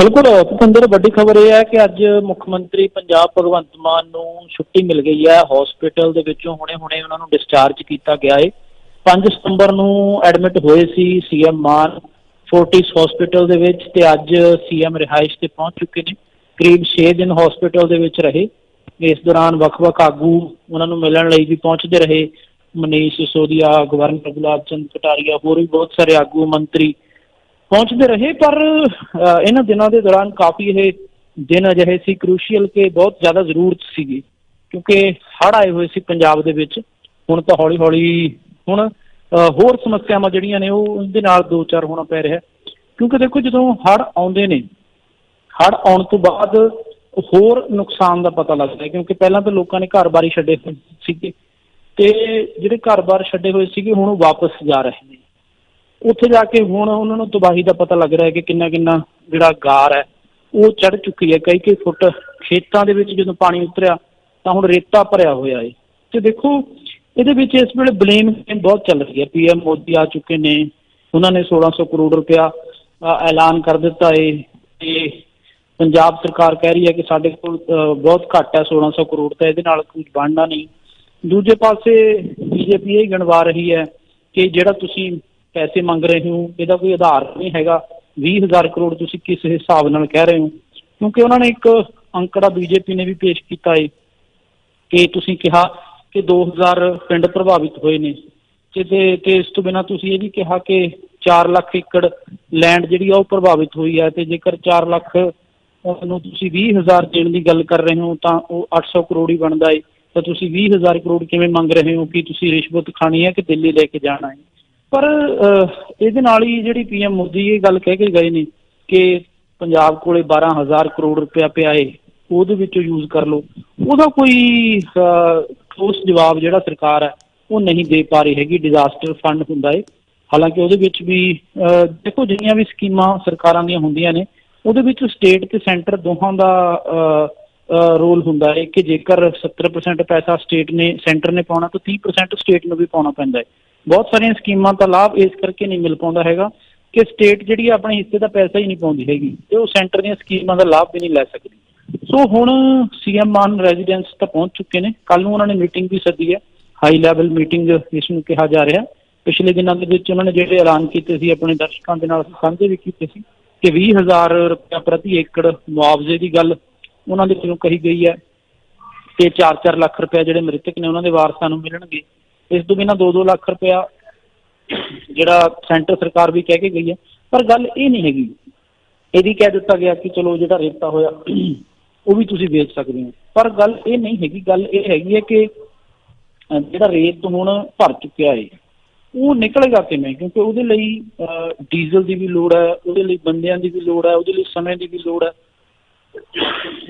ਬਿਲਕੁਲ ਭੁਪਿੰਦਰ ਵੱਡੀ ਖਬਰ ਇਹ ਹੈ ਕਿ ਅੱਜ ਮੁੱਖ ਮੰਤਰੀ ਪੰਜਾਬ ਭਗਵੰਤ ਮਾਨ ਨੂੰ ਛੁੱਟੀ ਮਿਲ ਗਈ ਹੈ। ਹਸਪੀਟਲ ਦੇ ਵਿੱਚੋਂ ਹੁਣੇ-ਹੁਣੇ ਉਹਨਾਂ ਨੂੰ ਡਿਸਚਾਰਜ ਕੀਤਾ ਗਿਆ ਹੈ 5 ਸਤੰਬਰ ਨੂੰ ਐਡਮਿਟ ਹੋਏ ਸੀ ਸੀਐਮ ਮਾਨ ਫੋਰਟਿਸ ਹਸਪੀਟਲ ਦੇ ਵਿੱਚ ਤੇ ਅੱਜ ਸੀਐਮ ਰਿਹਾਇਸ਼ ਤੇ ਪਹੁੰਚ ਚੁੱਕੇ ਨੇ। ਕਰੀਬ 6 ਦਿਨ ਹਸਪੀਟਲ ਦੇ ਵਿੱਚ ਰਹੇ। ਇਸ ਦੌਰਾਨ ਵੱਖ-ਵੱਖ ਆਗੂ ਉਹਨਾਂ ਨੂੰ ਮਿਲਣ ਲਈ ਵੀ ਪਹੁੰਚਦੇ ਰਹੇ। ਮਨੀਸ਼ ਸਿਸੋਦੀਆ ਗਵਰਨਰ ਗੁਲਾਬ ਚੰਦ ਕਟਾਰੀਆ, ਹੋਰ ਵੀ ਬਹੁਤ ਸਾਰੇ ਆਗੂ, ਮੰਤਰੀ ਪਹੁੰਚਦੇ ਰਹੇ, ਪਰ ਇਹਨਾਂ ਦਿਨਾਂ ਦੇ ਦੌਰਾਨ ਕਾਫੀ ਇਹ ਦਿਨ ਅਜਿਹੇ ਸੀ ਕ੍ਰੂਸ਼ੀਅਲ ਕਿ ਬਹੁਤ ਜ਼ਿਆਦਾ ਜ਼ਰੂਰਤ ਸੀਗੀ, ਕਿਉਂਕਿ ਹੜ੍ਹ ਆਏ ਹੋਏ ਸੀ ਪੰਜਾਬ ਦੇ ਵਿੱਚ, ਹੁਣ ਤਾਂ ਹੌਲੀ ਹੌਲੀ ਹੁਣ ਹੋਰ ਸਮੱਸਿਆਵਾਂ ਜਿਹੜੀਆਂ ਨੇ ਉਹ ਉਹਦੇ ਨਾਲ ਦੋ ਚਾਰ ਹੋਣਾ ਪੈ ਰਿਹਾ, ਕਿਉਂਕਿ ਦੇਖੋ ਜਦੋਂ ਹੜ੍ਹ ਆਉਂਦੇ ਨੇ, ਹੜ੍ਹ ਆਉਣ ਤੋਂ ਬਾਅਦ ਹੋਰ ਨੁਕਸਾਨ ਦਾ ਪਤਾ ਲੱਗਦਾ ਹੈ ਕਿਉਂਕਿ ਪਹਿਲਾਂ ਤਾਂ ਲੋਕਾਂ ਨੇ ਘਰ-ਬਾਰੀ ਛੱਡੇ ਹੋਏ ਸੀਗੇ, ਤੇ ਜਿਹੜੇ ਘਰ-ਬਾਰ ਛੱਡੇ ਹੋਏ ਸੀਗੇ ਹੁਣ ਉਹ ਵਾਪਸ ਜਾ ਰਹੇ ਨੇ। ਉੱਥੇ ਜਾ ਕੇ ਹੁਣ ਉਹਨਾਂ ਨੂੰ ਤਬਾਹੀ ਦਾ ਪਤਾ ਲੱਗ ਰਿਹਾ ਹੈ ਕਿ ਕਿੰਨਾ ਕਿੰਨਾ ਜਿਹੜਾ ਗਾਰ ਹੈ ਉਹ ਚੜ ਚੁੱਕੀ ਹੈ। ਕਈ ਕਈ ਫੁੱਟ ਖੇਤਾਂ ਦੇ ਵਿੱਚ ਜਦੋਂ ਪਾਣੀ ਉਤਰਿਆ ਤਾਂ ਹੁਣ ਰੇਤਾ ਭਰਿਆ ਹੋਇਆ ਹੈ। ਤੇ ਦੇਖੋ ਇਹਦੇ ਵਿੱਚ ਇਸ ਵੇਲੇ ਬਲੇਮ ਬਹੁਤ ਚੱਲ ਰਹੀ ਹੈ। ਪੀਐਮ ਮੋਦੀ ਆ ਚੁੱਕੇ ਨੇ ਉਹਨਾਂ ਨੇ 1600 ਕਰੋੜ ਰੁਪਇਆ ਐਲਾਨ ਕਰ ਦਿੱਤਾ ਏ। ਤੇ ਪੰਜਾਬ ਸਰਕਾਰ ਕਹਿ ਰਹੀ ਹੈ ਕਿ ਸਾਡੇ ਕੋਲ ਅ, ਬਹੁਤ ਘੱਟ ਹੈ 1600 ਕਰੋੜ ਤਾਂ ਇਹਦੇ ਨਾਲ ਕੁਝ ਬਣਨਾ ਨਹੀਂ। ਦੂਜੇ ਪਾਸੇ ਬੀਜੇਪੀ ਇਹ ਗਣਵਾ ਰਹੀ ਹੈ ਕਿ ਜਿਹੜਾ ਤੁਸੀਂ ਪੈਸੇ ਮੰਗ ਰਹੇ ਹੋ, ਇਹਦਾ ਕੋਈ ਆਧਾਰ ਨਹੀਂ ਹੈਗਾ। 20000 ਕਰੋੜ ਤੁਸੀਂ ਕਿਸ ਹਿਸਾਬ ਨਾਲ ਕਹਿ ਰਹੇ ਹੋ? ਕਿਉਂਕਿ ਉਹਨਾਂ ਨੇ ਇੱਕ ਅੰਕੜਾ ਬੀਜੇਪੀ ਨੇ ਵੀ ਪੇਸ਼ ਕੀਤਾ ਹੈ ਕਿ ਤੁਸੀਂ ਕਿਹਾ ਕਿ 2000 ਪਿੰਡ ਪ੍ਰਭਾਵਿਤ ਹੋਏ ਨੇ। ਤੇ ਤੇ- ਇਸ ਤੋਂ ਬਿਨਾਂ ਤੁਸੀਂ ਇਹ ਵੀ ਕਿਹਾ ਕਿ 4 ਲੱਖ ਏਕੜ ਲੈਂਡ ਜਿਹੜੀ ਆ ਉਹ ਪ੍ਰਭਾਵਿਤ ਹੋਈ ਹੈ ਤੇ ਜੇਕਰ 4 ਲੱਖ ਨੂੰ ਤੁਸੀਂ 20000 ਦੇਣ ਦੀ ਗੱਲ ਕਰ ਰਹੇ ਹੋ, ਤਾਂ ਉਹ 800 ਕਰੋੜ ਹੀ ਬਣਦਾ ਹੈ ਤਾਂ ਤੁਸੀਂ 20000 ਕਰੋੜ ਕਿਵੇਂ ਮੰਗ ਰਹੇ ਹੋ ਕਿ ਤੁਸੀਂ ਰਿਸ਼ਵਤ ਖਾਣੀ ਹੈ ਕਿ ਦਿੱਲੀ ਲੈ ਕੇ ਜਾਣਾ ਹੈ ਪਰ ਅਹ, ਇਹਦੇ ਨਾਲ ਹੀ ਜਿਹੜੀ ਪੀਐਮ ਮੋਦੀ ਇਹ ਗੱਲ ਕਹਿ ਕੇ ਗਏ ਨੇ ਕਿ ਪੰਜਾਬ ਕੋਲੇ 12000 ਕਰੋੜ ਰੁਪਇਆ ਪਿਆ ਏ ਉਹਦੇ ਵਿੱਚੋਂ ਯੂਜ਼ ਕਰ ਲਓ। ਉਹਦਾ ਕੋਈ ਠੋਸ ਜਵਾਬ ਜਿਹੜਾ ਸਰਕਾਰ ਹੈ ਉਹ ਨਹੀਂ ਦੇ ਪਾ ਰਹੀ ਹੈਗੀ ਡਿਜ਼ਾਸਟਰ ਫੰਡ ਹੁੰਦਾ ਏ। ਹਾਲਾਂਕਿ ਉਹਦੇ ਵਿੱਚ ਵੀ ਅਹ, ਦੇਖੋ ਜਿੰਨੀਆਂ ਵੀ ਸਕੀਮਾਂ ਸਰਕਾਰਾਂ ਦੀਆਂ ਹੁੰਦੀਆਂ ਨੇ ਉਹਦੇ ਵਿੱਚ ਸਟੇਟ ਤੇ ਸੈਂਟਰ ਦੋਹਾਂ ਦਾ ਰੋਲ ਹੁੰਦਾ ਹੈ ਕਿ ਜੇਕਰ 70% ਪੈਸਾ ਸਟੇਟ ਨੇ ਸੈਂਟਰ ਨੇ ਪਾਉਣਾ ਤਾਂ 30% ਸਟੇਟ ਨੂੰ ਵੀ ਪਾਉਣਾ ਪੈਂਦਾ ਹੈ ਬਹੁਤ ਸਾਰੀਆਂ ਸਕੀਮਾਂ ਦਾ ਲਾਭ ਇਸ ਕਰਕੇ ਨਹੀਂ ਮਿਲ ਪਾਉਂਦਾ ਹੈਗਾ ਕਿ ਸਟੇਟ ਜਿਹੜੀ ਆਪਣੇ ਹਿੱਸੇ ਦਾ ਪੈਸਾ ਹੀ ਨਹੀਂ ਪਾਉਂਦੀ ਹੈਗੀ ਤੇ ਉਹ ਸੈਂਟਰ ਦੀਆਂ ਸਕੀਮਾਂ ਦਾ ਲਾਭ ਵੀ ਨਹੀਂ ਲੈ ਸਕਦੀ। ਸੋ ਹੁਣ ਸੀਐਮ ਮਾਨ ਰੈਜ਼ੀਡੈਂਸ ਤਾਂ ਪਹੁੰਚ ਚੁੱਕੇ ਨੇ। ਕੱਲ ਨੂੰ ਉਹਨਾਂ ਨੇ ਮੀਟਿੰਗ ਵੀ ਸੱਦੀ ਹੈ। ਹਾਈ ਲੈਵਲ ਮੀਟਿੰਗ ਇਸ ਨੂੰ ਕਿਹਾ ਜਾ ਰਿਹਾ। ਪਿਛਲੇ ਦਿਨਾਂ ਦੇ ਵਿੱਚ ਉਹਨਾਂ ਨੇ ਜਿਹੜੇ ਐਲਾਨ ਕੀਤੇ ਸੀ, ਆਪਣੇ ਦਰਸ਼ਕਾਂ ਦੇ ਨਾਲ ਸਾਂਝੇ ਵੀ ਕੀਤੇ ਸੀ ਕਿ 20000 ਰੁਪਏ ਪ੍ਰਤੀ ਏਕੜ ਮੁਆਵਜ਼ੇ ਦੀ ਗੱਲ ਉਹਨਾਂ ਦੇ ਵੱਲੋਂ ਕਹੀ ਗਈ ਹੈ ਤੇ 4-4 ਲੱਖ ਰੁਪਏ ਜਿਹੜੇ ਮ੍ਰਿਤਕ ਨੇ ਉਹਨਾਂ ਦੇ ਵਾਰਸਾਂ ਨੂੰ ਮਿਲਣਗੇ। ਇਸ ਤੋਂ ਬਿਨਾਂ 2-2 ਲੱਖ ਰੁਪਇਆ ਜਿਹੜਾ ਸੈਂਟਰ ਸਰਕਾਰ ਵੀ ਕਹਿ ਕੇ ਗਈ ਹੈ। ਪਰ ਗੱਲ ਇਹ ਨਹੀਂ ਹੈਗੀ। ਇਹਦੀ ਕਹਿ ਦਿੱਤਾ ਗਿਆ ਕਿ ਚਲੋ ਜਿਹੜਾ ਰੇਤਾ ਹੋਇਆ ਉਹ ਵੀ ਤੁਸੀਂ ਵੇਚ ਸਕਦੇ ਹੋ। ਪਰ ਗੱਲ ਇਹ ਨਹੀਂ ਹੈਗੀ। ਗੱਲ ਇਹ ਹੈਗੀ ਹੈ ਕਿ ਜਿਹੜਾ ਰੇਤ ਹੁਣ ਭਰ ਚੁੱਕਿਆ ਹੈ ਉਹ ਨਿਕਲੇਗਾ ਕਿਵੇਂ? ਕਿਉਂਕਿ ਉਹਦੇ ਲਈ ਅਹ, ਡੀਜ਼ਲ ਦੀ ਵੀ ਲੋੜ ਹੈ ਉਹਦੇ ਲਈ ਬੰਦਿਆਂ ਦੀ ਵੀ ਲੋੜ ਹੈ ਉਹਦੇ ਲਈ ਸਮੇਂ ਦੀ ਵੀ ਲੋੜ ਹੈ।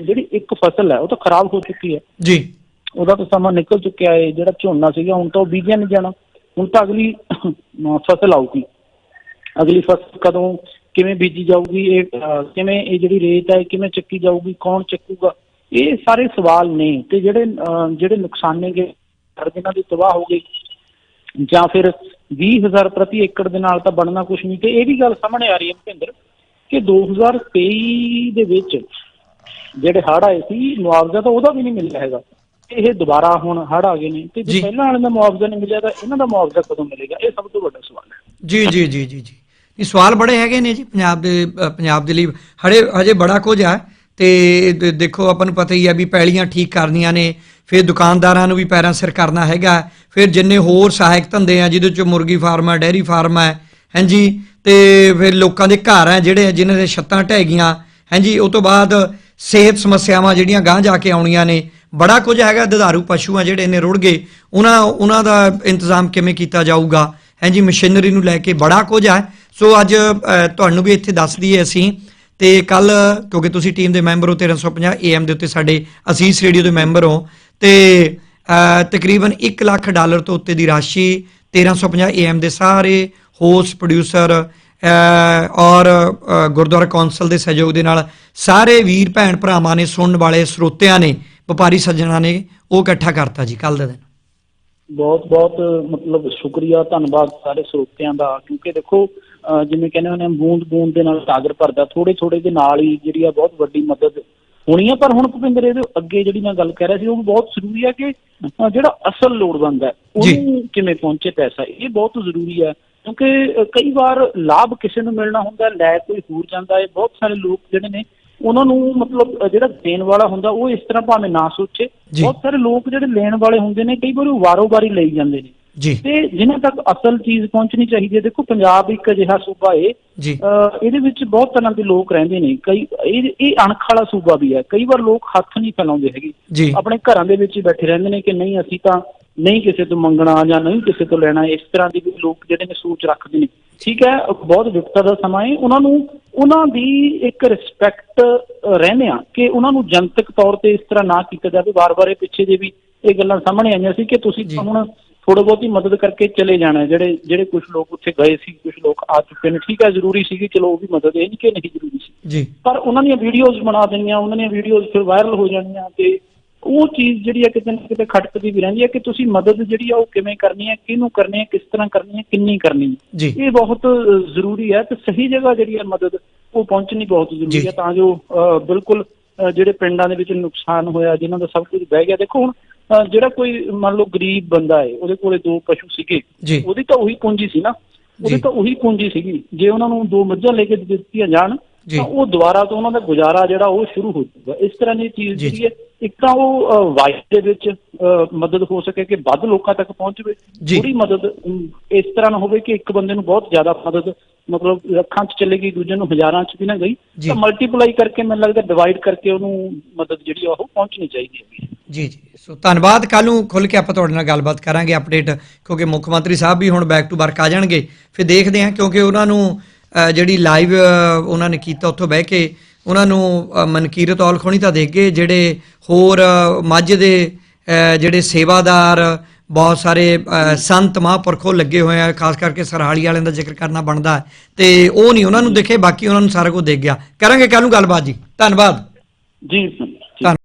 ਜਿਹੜੀ ਇੱਕ ਫਸਲ ਹੈ ਉਹ ਤਾਂ ਖਰਾਬ ਹੋ ਚੁੱਕੀ ਹੈ। ਜੀ। ਉਹਦਾ ਤਾਂ ਸਮਾਂ ਨਿਕਲ ਚੁੱਕਿਆ ਹੈ ਜਿਹੜਾ ਝੋਨਾ ਸੀਗਾ, ਹੁਣ ਤਾਂ ਉਹ ਬੀਜਿਆ ਨਹੀਂ ਜਾਣਾ। ਹੁਣ ਤਾਂ ਅਗਲੀ ਫਸਲ ਆਊਗੀ। ਅਗਲੀ ਫਸਲ ਕਦੋਂ, ਕਿਵੇਂ ਬੀਜੀ ਜਾਊਗੀ, ਇਹ ਕਿਵੇਂ ਇਹ ਜਿਹੜੀ ਰੇਤ ਹੈ, ਕਿਵੇਂ ਚੱਕੀ ਜਾਊਗੀ, ਕੌਣ ਚੱਕੂਗਾ? ਇਹ ਸਾਰੇ ਸਵਾਲ ਨੇ ਤੇ ਜਿਹੜੇ ਜਿਹੜੇ ਨੁਕਸਾਨੇ ਗਏ ਹਰ ਦਿਨਾਂ ਦੀ ਤਬਾਹ ਹੋ ਗਈ। ਜਾਂ ਫਿਰ 20000 ਪ੍ਰਤੀ ਏਕੜ ਦੇ ਨਾਲ ਤਾਂ ਬਣਨਾ ਕੁਝ ਨਹੀਂ। ਤੇ ਇਹ ਵੀ ਗੱਲ ਸਾਹਮਣੇ ਆ ਰਹੀ ਹੈ ਭਿੰਦਰ ਕਿ 2023 ਦੇ ਵਿੱਚ ਜਿਹੜੇ ਹੜ ਆਏ ਸੀ, ਮੁਆਵਜ਼ਾ ਤਾਂ ਉਹਦਾ ਵੀ ਨਹੀਂ ਮਿਲਿਆ ਹੈਗਾ। ਇਹ ਦੁਬਾਰਾ ਹੁਣ ਹੜ੍ਹ ਆ ਗਏ ਨੇ ਤੇ ਜੀ। ਜੇ। ਪਹਿਲਾਂ ਵਾਲਿਆਂ ਦਾ ਮੁਆਵਜ਼ਾ ਨਹੀਂ ਮਿਲਿਆ ਤਾਂ ਇਹਨਾਂ ਦਾ ਮੁਆਵਜ਼ਾ ਕਦੋਂ ਮਿਲੇਗਾ? ਇਹ ਸਭ ਤੋਂ ਵੱਡਾ ਸਵਾਲ ਹੈ। ਜੀ ਜੀ ਜੀ ਜੀ ਜੀ। ਇਹ ਸਵਾਲ ਬੜੇ ਹੈਗੇ ਨੇ ਜੀ ਪੰਜਾਬ ਦੇ ਅ, ਪੰਜਾਬ ਦੇ ਲਈ। ਹੜੇ ਹਜੇ ਬੜਾ ਕੁਝ ਆ ਤੇ ਦੇ- ਦੇਖੋ ਆਪਾਂ ਨੂੰ ਪਤਾ ਹੀ ਆ ਵੀ ਪੈਲੀਆਂ ਠੀਕ ਕਰਨੀਆਂ ਨੇ ਫਿਰ ਦੁਕਾਨਦਾਰਾਂ ਨੂੰ ਵੀ ਪੈਰਾਂ ਸਿਰ ਕਰਨਾ ਹੈਗਾ ਫਿਰ ਜਿੰਨੇ ਹੋਰ ਸਹਾਇਕ ਧੰਦੇ ਆ ਜਿਹਦੇ ਚ ਮੁਰਗੀ ਫਾਰਮ ਆ ਡੈਰੀ ਫਾਰਮ ਆ ਹਾਂਜੀ ਤੇ ਫਿਰ ਲੋਕਾਂ ਦੇ ਘਰ ਆ ਜਿਹੜੇ ਜਿਨ੍ਹਾਂ ਦੇ ਛੱਤਾਂ ਢਹਿ ਗਈਆਂ ਹਾਂਜੀ ਉਹ ਤੋਂ ਬਾਅਦ ਸਿਹਤ ਸਮੱਸਿਆਵਾਂ ਜਿਹੜੀਆਂ ਗਾਂਹ ਜਾ ਕੇ ਆਉਣੀਆਂ ਨੇ ਬੜਾ ਕੁਝ ਹੈਗਾ, ਦੁਧਾਰੂ ਪਸ਼ੂ ਆ ਜਿਹੜੇ ਨੇ ਰੁੜ ਗਏ, ਉਹਨਾਂ ਉਹਨਾਂ ਦਾ ਇੰਤਜ਼ਾਮ ਕਿਵੇਂ ਕੀਤਾ ਜਾਊਗਾ? ਹਾਂਜੀ ਮਸ਼ੀਨਰੀ ਨੂੰ ਲੈ ਕੇ ਬੜਾ ਕੁਝ ਹੈ। ਸੋ ਅੱਜ ਤੁਹਾਨੂੰ ਵੀ ਇੱਥੇ ਦੱਸ ਦਈਏ ਅਸੀਂ, ਤੇ ਕੱਲ ਕਿਉਂਕਿ ਤੁਸੀਂ ਟੀਮ ਦੇ ਮੈਂਬਰ ਹੋ 1350 ਏਐਮ ਦੇ ਉੱਤੇ ਸਾਡੇ ਅਸੀਸ ਰੇਡੀਓ ਦੇ ਮੈਂਬਰ ਹੋ, ਤੇ ਤਕਰੀਬਨ 1 ਲੱਖ ਡਾਲਰ ਤੋਂ ਉੱਤੇ ਦੀ ਰਾਸ਼ੀ 1350 ਏਐਮ ਦੇ ਸਾਰੇ ਹੋਸਟ ਪ੍ਰੋਡਿਊਸਰ ਔਰ ਗੁਰਦੁਆਰਾ ਕੌਂਸਲ ਦੇ ਸਹਿਯੋਗ ਦੇ ਨਾਲ ਸਾਰੇ ਵੀਰ ਭੈਣ ਭਰਾਵਾਂ ਨੇ, ਸੁਣਨ ਵਾਲੇ ਸਰੋਤਿਆਂ ਨੇ ਵਪਾਰੀ ਸੱਜਣਾ ਨੇ ਉਹ ਇਕੱਠਾ ਕਰਤਾ ਜੀ ਕੱਲ ਦੇ ਦਿਨ ਬਹੁਤ ਬਹੁਤ ਮਤਲਬ ਸ਼ੁਕਰੀਆ ਧੰਨਵਾਦ ਸਾਰੇ ਸਰੋਤਿਆਂ ਦਾ ਕਿਉਂਕਿ ਦੇਖੋ ਜਿਵੇਂ ਕਹਿੰਦੇ ਹੁੰਦੇ ਆ ਬੂੰਦ ਬੂੰਦ ਦੇ ਨਾਲ ਸਾਗਰ ਭਰਦਾ ਥੋੜੇ ਥੋੜੇ ਦੇ ਨਾਲ ਹੀ ਜਿਹੜੀ ਆ ਬਹੁਤ ਵੱਡੀ ਮਦਦ ਹੋਣੀ ਆ ਪਰ ਹੁਣ ਭੁਪਿੰਦਰ ਇਹਦੇ ਅੱਗੇ ਜਿਹੜੀ ਮੈਂ ਗੱਲ ਕਰ ਰਿਹਾ ਸੀ ਉਹ ਵੀ ਬਹੁਤ ਜ਼ਰੂਰੀ ਹੈ ਕਿ ਜਿਹੜਾ ਅਸਲ ਲੋੜਵੰਦ ਹੈ। ਉਹਨੂੰ ਕਿਵੇਂ ਪਹੁੰਚੇ ਪੈਸਾ ਇਹ ਬਹੁਤ ਜ਼ਰੂਰੀ ਹੈ ਕਿਉਂਕਿ ਕਈ ਵਾਰ ਲਾਭ ਕਿਸੇ ਨੂੰ ਮਿਲਣਾ ਹੁੰਦਾ ਲੈ ਕੋਈ ਹੋਰ ਜਾਂਦਾ ਹੈ ਬਹੁਤ ਸਾਰੇ ਲੋਕ ਜਿਹੜੇ ਨੇ ਉਹਨਾਂ ਨੂੰ ਮਤਲਬ ਜਿਹੜਾ ਦੇਣ ਵਾਲਾ ਹੁੰਦਾ ਉਹ ਇਸ ਤਰ੍ਹਾਂ ਭਾਵੇਂ ਨਾ ਸੋਚੇ। ਜੀ। ਬਹੁਤ ਸਾਰੇ ਲੋਕ ਜਿਹੜੇ ਲੈਣ ਵਾਲੇ ਹੁੰਦੇ ਨੇ ਕਈ ਵਾਰ ਉਹ ਵਾਰੋ-ਵਾਰੀ ਲਈ ਜਾਂਦੇ ਨੇ। ਜੀ। ਤੇ ਜਿਨ੍ਹਾਂ ਤੱਕ ਅਸਲ ਚੀਜ਼ ਪਹੁੰਚਣੀ ਚਾਹੀਦੀ ਹੈ ਦੇਖੋ ਪੰਜਾਬ ਇੱਕ ਅਜਿਹਾ ਸੂਬਾ ਏ। ਜੀ। ਇਹਦੇ ਵਿੱਚ ਬਹੁਤ ਤਰ੍ਹਾਂ ਦੇ ਲੋਕ ਰਹਿੰਦੇ ਨੇ। ਕਈ ਇਹ ਇਹ ਅਣਖ ਵਾਲਾ ਸੂਬਾ ਵੀ ਹੈ। ਕਈ ਵਾਰ ਲੋਕ ਹੱਥ ਨਹੀਂ ਫੈਲਾਉਂਦੇ ਹੈਗੇ। ਜੀ। ਆਪਣੇ ਘਰਾਂ ਦੇ ਵਿੱਚ ਹੀ ਬੈਠੇ ਰਹਿੰਦੇ ਨੇ ਕਿ ਨਹੀਂ ਅਸੀਂ ਤਾਂ ਨਹੀਂ ਕਿਸੇ ਤੋਂ ਮੰਗਣਾ ਜਾਂ ਨਹੀਂ ਕਿਸੇ ਤੋਂ ਲੈਣਾ। ਇਸ ਤਰ੍ਹਾਂ ਦੀ ਵੀ ਲੋਕ ਜਿਹੜੇ ਨੇ ਸੋਚ ਰੱਖਦੇ ਨੇ। ਠੀਕ ਹੈ ਬਹੁਤ ਵਿਪਤਾ ਦਾ ਸਮਾਂ ਹੈ ਉਹਨਾਂ ਨੂੰ ਉਹਨਾਂ ਦੀ ਇੱਕ ਰਿਸਪੈਕਟ ਰਹਿੰਦੇ ਆ ਕਿ ਉਹਨਾਂ ਨੂੰ ਜਨਤਕ ਤੌਰ ਤੇ ਇਸ ਤਰ੍ਹਾਂ ਨਾ ਕੀਤਾ ਜਾਵੇ। ਵਾਰ-ਵਾਰ ਇਹ ਪਿੱਛੇ ਜੇ ਵੀ ਇਹ ਗੱਲਾਂ ਸਾਹਮਣੇ ਆਈਆਂ ਸੀ ਕਿ ਤੁਸੀਂ ਹੁਣ ਥੋੜਾ ਬਹੁਤੀ ਮਦਦ ਕਰਕੇ ਚਲੇ ਜਾਣਾ। ਜਿਹੜੇ ਜਿਹੜੇ ਕੁਝ ਲੋਕ ਉੱਥੇ ਗਏ ਸੀ ਕੁਝ ਲੋਕ ਆ ਚੁੱਕੇ ਨੇ। ਠੀਕ ਹੈ ਜ਼ਰੂਰੀ ਸੀਗੀ ਚਲੋ ਉਹ ਵੀ ਮਦਦ ਇਹ ਨਹੀਂ ਕਿ ਨਹੀਂ ਜ਼ਰੂਰੀ ਸੀ। ਪਰ ਉਹਨਾਂ ਦੀਆਂ ਵੀਡੀਓਜ਼ ਬਣਾ ਦੇਣੀਆਂ ਉਹਨਾਂ ਦੀਆਂ ਵੀਡੀਓਜ਼ ਫਿਰ ਵਾਇਰਲ ਹੋ ਜਾਣੀਆਂ ਤੇ ਉਹ ਚੀਜ਼ ਜਿਹੜੀ ਹੈ ਕਿਤੇ ਨਾ ਕਿਤੇ ਖਟਕਦੀ ਵੀ ਰਹਿੰਦੀ ਹੈ ਕਿ ਤੁਸੀਂ ਮਦਦ ਜਿਹੜੀ ਆ ਉਹ ਕਿਵੇਂ ਕਰਨੀ ਹੈ ਕਿਹਨੂੰ ਕਰਨੀ ਹੈ ਕਿਸ ਤਰ੍ਹਾਂ ਕਰਨੀ ਹੈ ਕਿੰਨੀ ਕਰਨੀ ਹੈ। ਇਹ ਬਹੁਤ ਜ਼ਰੂਰੀ ਹੈ ਤੇ ਸਹੀ ਜਗ੍ਹਾ ਜਿਹੜੀ ਹੈ ਮਦਦ ਉਹ ਪਹੁੰਚਣੀ ਬਹੁਤ। ਜ਼ਰੂਰੀ ਹੈ ਤਾਂ ਜੋ ਬਿਲਕੁਲ ਜਿਹੜੇ ਪਿੰਡਾਂ ਦੇ ਵਿੱਚ ਨੁਕਸਾਨ ਹੋਇਆ ਜਿਨ੍ਹਾਂ ਦਾ ਸਭ ਕੁਝ ਬਹਿ ਗਿਆ। ਦੇਖੋ ਹੁਣ ਜਿਹੜਾ ਕੋਈ ਮੰਨ ਲਓ ਗਰੀਬ ਬੰਦਾ ਹੈ ਉਹਦੇ ਕੋਲੇ ਦੋ ਪਸ਼ੂ ਸੀਗੇ ਉਹਦੀ ਤਾਂ ਉਹੀ ਪੂੰਜੀ ਸੀ ਨਾ ਉਹਦੀ। ਤਾਂ ਉਹੀ ਪੂੰਜੀ ਸੀਗੀ। ਜੇ ਉਹਨਾਂ ਨੂੰ ਦੋ ਮੱਝਾਂ ਲੈ ਕੇ ਦਿੱਤੀਆਂ ਜਾਣ। ਤਾਂ ਉਹ ਦੁਬਾਰਾ ਤੋਂ ਉਹਨਾਂ ਦਾ ਗੁਜ਼ਾਰਾ ਜਿਹੜਾ ਉਹ ਸ਼ੁਰੂ ਹੋ ਜਾਊਗਾ। ਇਸ ਤਰ੍ਹਾਂ ਦੀ ਚੀਜ਼ ਜਿਹੜੀ ਹੈ ਇੱਕ ਤਾਂ ਉਹ ਵਾਈਸ ਦੇ ਵਿੱਚ ਮਦਦ ਹੋ ਸਕੇ ਕਿ ਵੱਧ ਲੋਕਾਂ ਤੱਕ ਪਹੁੰਚਵੇ। ਥੋੜੀ ਮਦਦ ਇਸ ਤਰ੍ਹਾਂ ਨਾ ਹੋਵੇ ਕਿ ਇੱਕ ਬੰਦੇ ਨੂੰ ਬਹੁਤ ਜ਼ਿਆਦਾ ਮਦਦ ਮਤਲਬ ਲੱਖਾਂ ਚ ਚਲੇਗੀ ਦੂਜੇ ਨੂੰ ਹਜ਼ਾਰਾਂ ਚ ਵੀ ਨਾ ਗਈ। ਤਾਂ ਮਲਟੀਪਲਾਈ ਕਰਕੇ ਮੈਨੂੰ ਲੱਗਦਾ ਡਿਵਾਈਡ ਕਰਕੇ ਉਹਨੂੰ ਮਦਦ ਜਿਹੜੀ ਉਹ ਪਹੁੰਚਣੀ ਚਾਹੀਦੀ ਹੈ ਜੀ ਜੀ। ਸੋ ਧੰਨਵਾਦ। ਕੱਲ ਨੂੰ ਖੁੱਲ ਕੇ ਆਪਾਂ ਤੁਹਾਡੇ ਨਾਲ ਗੱਲਬਾਤ ਕਰਾਂਗੇ ਅਪਡੇਟ ਕਿਉਂਕਿ ਮੁੱਖ ਮੰਤਰੀ ਸਾਹਿਬ ਵੀ ਹੁਣ ਬੈਕ ਟੂ ਵਰਕ ਆ ਜਾਣਗੇ। ਫਿਰ ਦੇਖਦੇ ਹਾਂ ਕਿਉਂਕਿ ਉਹਨਾਂ ਨੂੰ ਜਿਹੜੀ ਲਾਈਵ ਉਹਨਾਂ ਨੇ ਕੀਤਾ ਉੱਥੋਂ ਬਹਿ ਕੇ ਉਹਨਾਂ ਨੂੰ ਮਨਕੀਰਤ ਔਲ ਖੋਣੀ ਤਾਂ ਦੇਖ ਕੇ ਜਿਹੜੇ ਹੋਰ ਅ, ਮੱਝ ਦੇ ਜਿਹੜੇ ਸੇਵਾਦਾਰ ਬਹੁਤ ਸਾਰੇ ਅ, ਸੰਤ ਮਹਾਂਪੁਰਖੋਂ ਲੱਗੇ ਹੋਏ ਆ ਖਾਸ ਕਰਕੇ ਸਰਹਾਲੀ ਵਾਲਿਆਂ ਦਾ ਜ਼ਿਕਰ ਕਰਨਾ ਬਣਦਾ ਹੈ। ਤੇ ਉਹ ਨਹੀਂ ਉਹਨਾਂ ਨੂੰ ਦੇਖੇ ਬਾਕੀ ਉਹਨਾਂ ਨੂੰ ਸਾਰਾ ਕੁਝ ਦੇਖ ਗਿਆ। ਕਰਾਂਗੇ ਕੱਲ ਨੂੰ ਗੱਲਬਾਤ ਜੀ। ਧੰਨਵਾਦ। ਜੀ